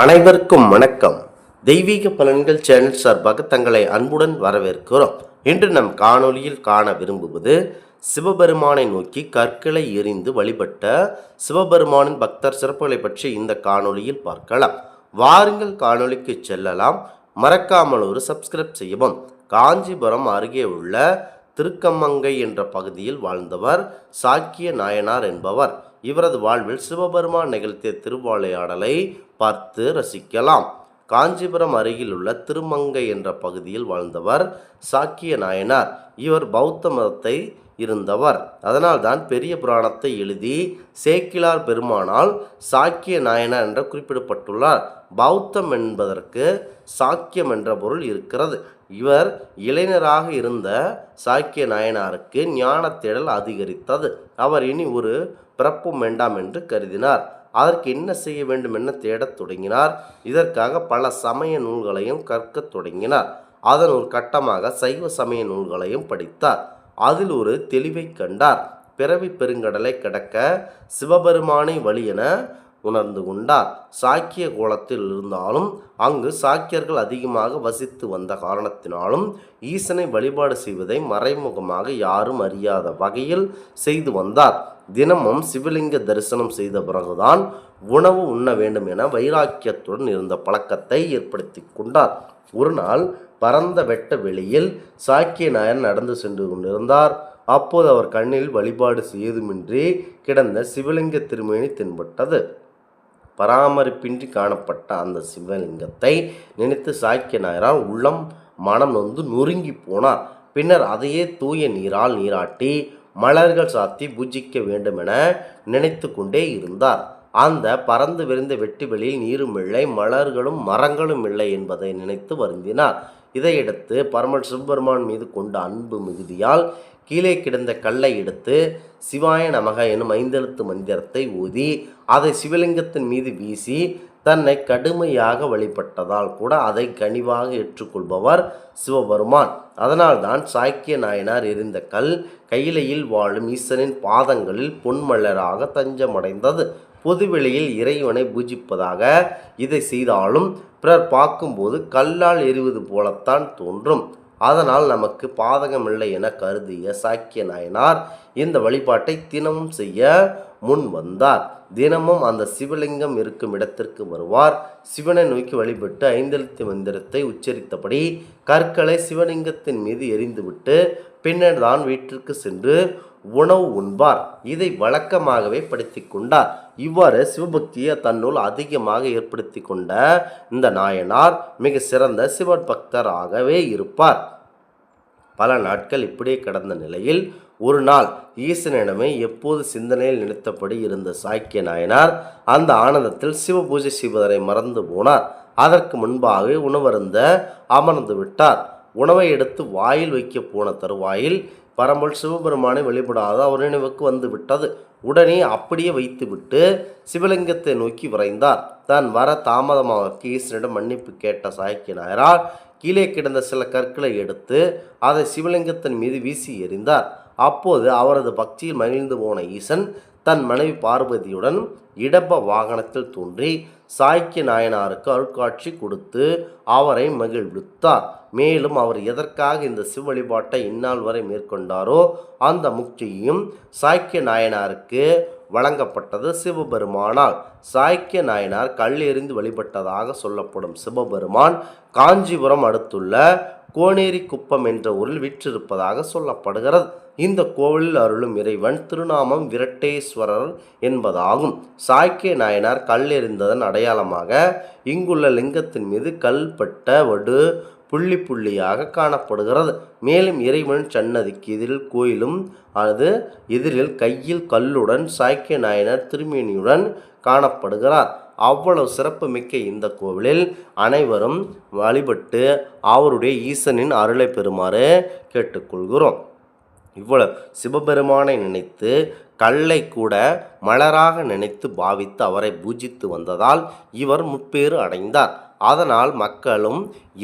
அனைவருக்கும் வணக்கம். தெய்வீக பலன்கள் சேனல் சார்பாக தங்களை அன்புடன் வரவேற்கிறோம். இன்று நம் காணொளியில் காண விரும்புவது சிவபெருமானை நோக்கி கற்களை எறிந்து வழிபட்ட சிவபெருமானின் பக்தர் சிறப்புகளை பற்றி இந்த காணொளியில் பார்க்கலாம். வாருங்கள் காணொலிக்கு செல்லலாம். மறக்காமல் ஒரு சப்ஸ்கிரைப் செய்யவும். காஞ்சிபுரம் அருகே உள்ள திருக்கம்மங்கை என்ற பகுதியில் வாழ்ந்தவர் சாக்கிய நாயனார் என்பவர். இவரது வாழ்வில் சிவபெருமான் நிகழ்த்திய திருவாளையாடலை பார்த்து ரசிக்கலாம். காஞ்சிபுரம் அருகில் உள்ள திருமங்கை என்ற பகுதியில் வாழ்ந்தவர் சாக்கிய நாயனார். இவர் பௌத்த மதத்தை இருந்தவர். அதனால்தான் பெரிய புராணத்தை எழுதி சேக்கிலார் பெருமானால் சாக்கிய நாயனார் என்று குறிப்பிடப்பட்டுள்ளார். பௌத்தம் என்பதற்கு சாக்கியம் என்ற பொருள் இருக்கிறது. இவர் இளைஞராக இருந்த சாக்கிய நாயனாருக்கு ஞான தேடல் அதிகரித்தது. அவர் இனி ஒரு பிறப்பும் வேண்டாம் என்று கருதினார். அதற்கு என்ன செய்ய வேண்டும் என தேடத் தொடங்கினார். இதற்காக பல சமய நூல்களையும் கற்கத் தொடங்கினார். அதன் ஒரு கட்டமாக சைவ சமய நூல்களையும் படித்தார். அதில் ஒரு தெளிவை கண்டார். பிறவி பெருங்கடலை கடக்க சிவபெருமானை வழி என உணர்ந்து கொண்டார். சாக்கிய கோலத்தில் இருந்தாலும் அங்கு சாக்கியர்கள் அதிகமாக வசித்து வந்த காரணத்தினாலும் ஈசனை வழிபாடு செய்வதை மறைமுகமாக யாரும் அறியாத வகையில் செய்து வந்தார். தினமும் சிவலிங்க தரிசனம் செய்த பிறகுதான் உணவு உண்ண வேண்டும் என வைராக்கியத்துடன் இருந்த பழக்கத்தை ஏற்படுத்தி கொண்டார். ஒரு நாள் பரந்த வெட்ட வெளியில் சாக்கிய நாயர் நடந்து சென்று கொண்டிருந்தார். அப்போது அவர் கண்ணில் வழிபாடு செய்துமின்றி கிடந்த சிவலிங்க திருமேனி தென்பட்டது. பராமரிப்பின்றி காணப்பட்ட அந்த சிவலிங்கத்தை நினைத்து சாக்கிய நாயரால் உள்ளம் மனம் வந்து நொறுங்கி போனார். பின்னர் அதையே தூய நீரால் நீராட்டி மலர்கள் சாத்தி பூஜிக்க வேண்டும் என நினைத்து கொண்டே இருந்தார். அந்த பறந்து விரிந்த வெட்டி வெளியில் நீரும் இல்லை மலர்களும் மரங்களும் இல்லை என்பதை நினைத்து வருந்தினார். இதையடுத்து பரமல் சிவபெருமான் மீது கொண்ட அன்பு மிகுதியால் கீழே கிடந்த கல்லை எடுத்து சிவாய நமக எனும் ஐந்தெழுத்து மந்திரத்தை ஊதி அதை சிவலிங்கத்தின் மீது வீசி தன்னை கடுமையாக வழிபட்டதால் கூட அதை கனிவாக ஏற்றுக்கொள்பவர் சிவபெருமான். அதனால்தான் சாக்கிய நாயனார் எரிந்த கல் கையிலையில் வாழும் ஈசனின் பாதங்களில் பொன்மலராக தஞ்சமடைந்தது. பொதுவெளியில் இறைவனை பூஜிப்பதாக இதை செய்தாலும் பிறர் பார்க்கும்போது கல்லால் எறிவது போலத்தான் தோன்றும். அதனால் நமக்கு பாதகமில்லை என கருதிய சாக்கிய நாயனார் இந்த வழிபாட்டை தினமும் செய்ய முன் வந்தார். தினமும் அந்த சிவலிங்கம் இருக்கும் இடத்திற்கு வருவார். சிவனை நோக்கி வழிபட்டு ஐந்தெழுத்து மந்திரத்தை உச்சரித்தபடி கற்களை சிவலிங்கத்தின் மீது எரிந்துவிட்டு பின்னர் தான் வீட்டிற்கு சென்று உணவு உண்பார். இதை வழக்கமாகவே படுத்தி கொண்டார் இவ்வாறு சிவபக்தியை தன்னுள் அதிகமாக ஏற்படுத்தி கொண்ட இந்த நாயனார் மிக சிறந்த சிவபக்தராகவே இருப்பார். பல நாட்கள் இப்படியே கடந்த நிலையில் ஒரு நாள் ஈசனிடமே எப்போது சிந்தனையில் நினைத்தபடி இருந்த சாக்கிய நாயனார் அந்த ஆனந்தத்தில் சிவ பூஜை செய்வதனை மறந்து போனார். அதற்கு முன்பாக உணவருந்த அமர்ந்து விட்டார். உணவை எடுத்து வாயில் வைக்க போன தருவாயில் பரம்பல் சிவபெருமானை வழிபடாத அவர் நினைவுக்கு வந்து விட்டது. உடனே அப்படியே வைத்துவிட்டு சிவலிங்கத்தை நோக்கி விரைந்தார். தான் வர தாமதமாக ஈசனிடம் மன்னிப்பு கேட்ட சாக்கிய நாயரால் கீழே கிடந்த சில கற்களை எடுத்து அதை சிவலிங்கத்தின் மீது வீசி எறிந்தார். அப்போது அவரது பக்தியில் மகிழ்ந்து போன ஈசன் தன் மனைவி பார்வதியுடன் இடப்ப வாகனத்தில் தோன்றி சாய்க்கிய நாயனாருக்கு அருட்காட்சி கொடுத்து அவரை மகிழ்வித்தார். மேலும் அவர் எதற்காக இந்த சிவ வழிபாட்டை இந்நாள் வரை மேற்கொண்டாரோ அந்த முக்தியும் சாய்க்கிய நாயனாருக்கு வழங்கப்பட்டது சிவபெருமானால். சாய்க்கிய நாயனார் கல் எறிந்து வழிபட்டதாக சொல்லப்படும் சிவபெருமான் காஞ்சிபுரம் அடுத்துள்ள கோனேரி குப்பம் என்ற ஊரில் விற்றிருப்பதாக சொல்லப்படுகிறது. இந்த கோவிலில் அருளும் இறைவன் திருநாமம் விரட்டேஸ்வரர் என்பதாகும். சாய்க்கே நாயனார் கல் எறிந்ததன் அடையாளமாக இங்குள்ள லிங்கத்தின் மீது கல்பட்ட வடு புள்ளி புள்ளியாக காணப்படுகிறது. மேலும் இறைவன் சன்னதிக்கு எதிரில் கோயிலும் அது எதிரில் கையில் கல்லுடன் சாய்க்கிய நாயனர் திருமேனியுடன் காணப்படுகிறார். அவ்வளவு சிறப்பு மிக்க இந்த கோவிலில் அனைவரும் வழிபட்டு அவருடைய ஈசனின் அருளை பெறுமாறு கேட்டுக்கொள்கிறோம். இவ்வளவு சிவபெருமானை நினைத்து கல்லை கூட மலராக நினைத்து பாவித்து அவரை பூஜித்து வந்ததால் இவர் முப்பேறு அடைந்தார். அதனால் மக்களும்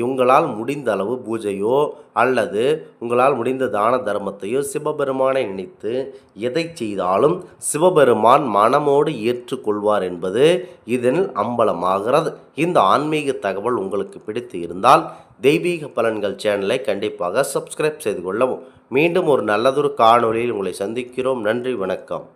உங்களால் முடிந்த அளவு பூஜையோ அல்லது உங்களால் முடிந்த தான தர்மத்தையோ சிவபெருமானை நினைத்து எதை செய்தாலும் சிவபெருமான் மனமோடு ஏற்றுக்கொள்வார் என்பது இதில் அம்பலமாகிறது. இந்த ஆன்மீக தகவல் உங்களுக்கு பிடித்து இருந்தால் தெய்வீக பலன்கள் சேனலை கண்டிப்பாக சப்ஸ்கிரைப் செய்து கொள்ளவும். மீண்டும் ஒரு நல்லதொரு காணொலியில் உங்களை சந்திக்கிறோம். நன்றி வணக்கம்.